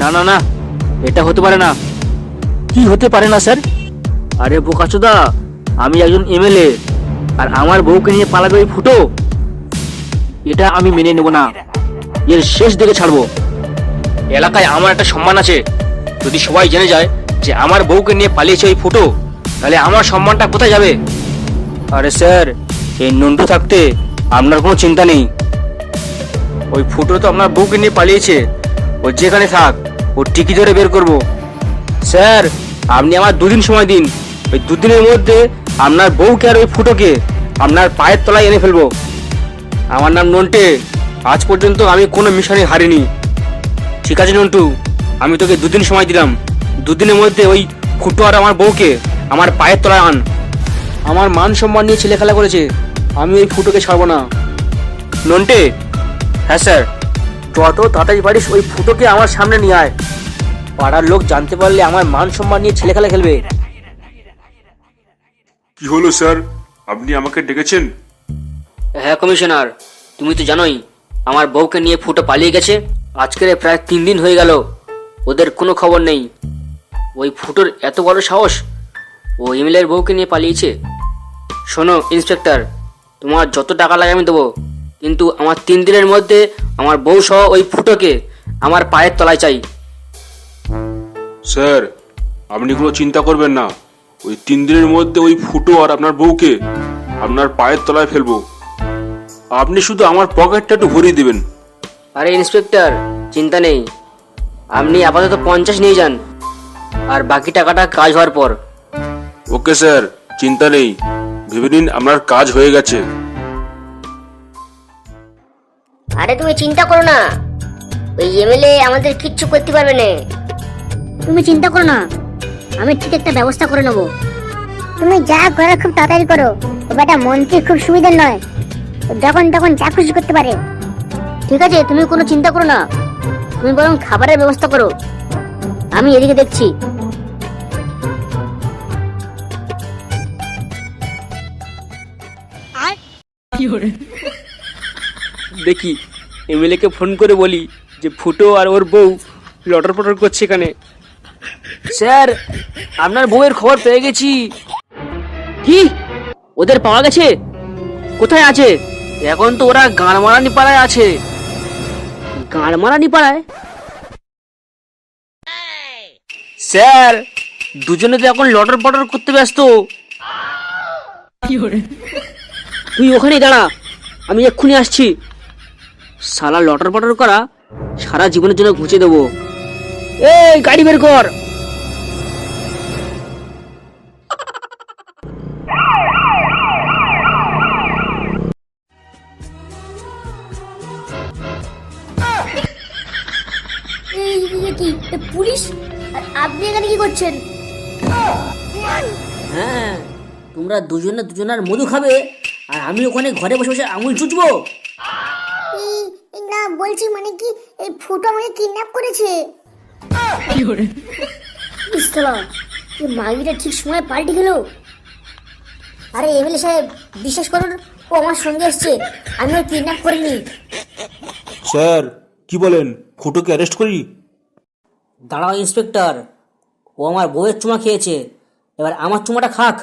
না না না এটা হতে পারে না। কি হতে পারে না স্যার? আরে বোকাচোদা আমি একজন এমএলএ আর আমার বউকে নিয়ে পালাবে ওই ফুটো। এটা আমি মেনে নেব না। এর শেষ দিকে ছাড়বো। এলাকায় আমার একটা সম্মান আছে। যদি সবাই জেনে যায় যে আমার বউকে নিয়ে পালিয়েছে ওই ফুটো তাহলে আমার সম্মানটা কোথায় যাবে? আরে স্যার এই নন্টু থাকতে আপনার কোনো চিন্তা নেই। ওই ফুটো তো আপনার বউকে নিয়ে পালিয়েছে। ও যেখানে থাক ও টিকি ধরে বের করব। স্যার, আপনি আমার দুদিন সময় দিন। ওই দুদিনের মধ্যে আপনার বউকে আর ওই ফুটোকে আপনার পায়ের তলায় এনে ফেলব। আমার নাম নন্টে। আজ পর্যন্ত আমি কোনো মিশনে হারিনি। ঠিক আছে নন্টু, আমি তোকে দুদিন সময় দিলাম। দুদিনের মধ্যে ওই ফুটো আর আমার বউকে আমার পায়ের তলায় আন। আমার মান সম্মান নিয়ে ছেলে খেলা করেছে। আমি ওই ফুটোকে ছাড়বো না। নন্টে? হ্যাঁ স্যার। যত তাড়াতাড়ি পারিস ওই ফুটোকে আমার সামনে নিয়ে আয়। পাড়ার লোক জানতে পারলে আমার মান সম্মান নিয়ে ছেলে খেলা খেলবে। কি হলো স্যার? আপনি আমাকে ডেকেছেন? হ্যাঁ কমিশনার তুমি তো জানোই আমার বউকে নিয়ে ফুটো পালিয়ে গেছে। আজকের প্রায় তিন দিন হয়ে গেল ওদের কোনো খবর নেই। ওই ফুটোর এত বড় সাহস ও এমএলএর বউকে নিয়ে পালিয়েছে। শোনো ইন্সপেক্টর তোমার যত টাকা লাগে আমি দেবো কিন্তু আমার তিন দিনের মধ্যে আমার বউ সহ ওই ফুটোকে আমার পায়ের তলায় চাই। স্যার আপনি কোনো চিন্তা করবেন না। ওই তিন দিনের মধ্যে ওই ফুটো আর আপনার বউকে আপনার পায়ের তলায় ফেলব। আপনি শুধু আমার পকেটটা একটু ভরিয়ে দেবেন। আরে ইন্সপেক্টর চিন্তা নেই। আপনি আপাতত পঞ্চাশ নিয়ে যান আর বাকি টাকাটা কাজ হওয়ার পর। ওকে স্যার চিন্তা নেই। ভেবে নিন আপনার কাজ হয়ে গেছে। আরে তুমি চিন্তা করো না। ওই এমএলএ আমাদের কিচ্ছু করতে পারবে না। তুমি চিন্তা করো না। আমি ঠিক একটা ব্যবস্থা করে নেব। তুমি যা করো খুব তাড়াতাড়ি করো। ও বেটা মন্ত্রী খুব সুবিধার নয়। ও যখন তখন যা খুশি করতে পারে। ঠিক আছে তুমি কোনো চিন্তা করো না। তুমি বরং খাবারের ব্যবস্থা করো। আমি এদিকে দেখছি। দেখি। এমএলএ কে ফোন করে বলি যে ফুটো আর ওর বউ লটর পটর করছে এখানে। স্যার আপনার বউয়ের খবর পেয়ে গেছি। কি? ওদের পাওয়া গেছে? কোথায় আছে? এখন তো ওরা গাঁড়মারানি পাড়ায় আছে। গাঁড়মারানি পাড়ায়? স্যার দুজনে তো এখন লটর পটর করতে ব্যস্ত। তুই ওখানেই দাঁড়া আমি এক্ষুনি আসছি। সালা লটর পটর করা সারা জীবনের জন্য ঘুচে দেবো। এই গাড়ি বের কর। কি? পুলিশ? আর আপনি এখানে কি করছেন? হ্যাঁ তোমরা দুজনে দুজনের মধু খাবে আর আমি ওখানে ঘরে বসে বসে আঙুল চুচবো। বলছি মানে কি এই ফুটো আমাকে কিডন্যাপ করেছে? ইস্তলা এই মাগিটা ঠিক সময় পাল্টে গেল। আরে এমএলএ সাহেব বিশ্বাস করুন ও আমার সঙ্গে এসছে। আমি ওর কিডন্যাপ করিনি। স্যার কি বলেন? ফুটোকে অ্যারেস্ট করি? দাঁড়াও ইন্সপেক্টর ও আমার বউয়ের চুমা খেয়েছে। এবার আমার চুমাটা খাক।